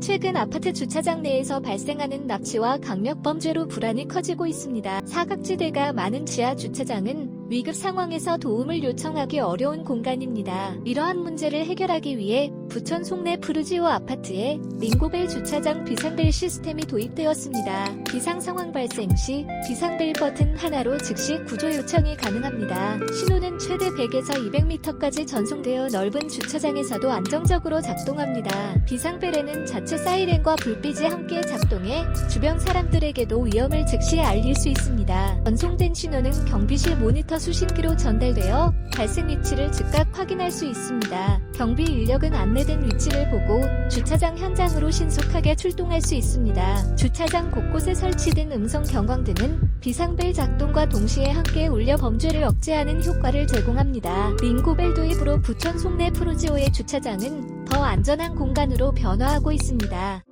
최근 아파트 주차장 내에서 발생하는 납치와 강력 범죄로 불안이 커지고 있습니다. 사각지대가 많은 지하 주차장은 위급 상황에서 도움을 요청하기 어려운 공간입니다. 이러한 문제를 해결하기 위해 부천 송내 푸르지오 아파트에 링고벨 주차장 비상벨 시스템이 도입되었습니다. 비상 상황 발생 시 비상벨 버튼 하나로 즉시 구조 요청이 가능합니다. 신호는 최대 100에서 200m까지 전송되어 넓은 주차장에서도 안정적으로 작동합니다. 비상벨에는 자체 사이렌과 불빛이 함께 작동해 주변 사람들에게도 위험을 즉시 알릴 수 있습니다. 전송된 신호는 경비실 모니터 수신기로 전달되어 발생 위치를 즉각 확인할 수 있습니다. 경비 인력은 안내된 위치를 보고 주차장 현장으로 신속하게 출동할 수 있습니다. 주차장 곳곳에 설치된 음성 경광등은 비상벨 작동과 동시에 함께 울려 범죄를 억제하는 효과를 제공합니다. 링고벨 도입으로 부천 송내 프로지오의 주차장은 더 안전한 공간으로 변화하고 있습니다.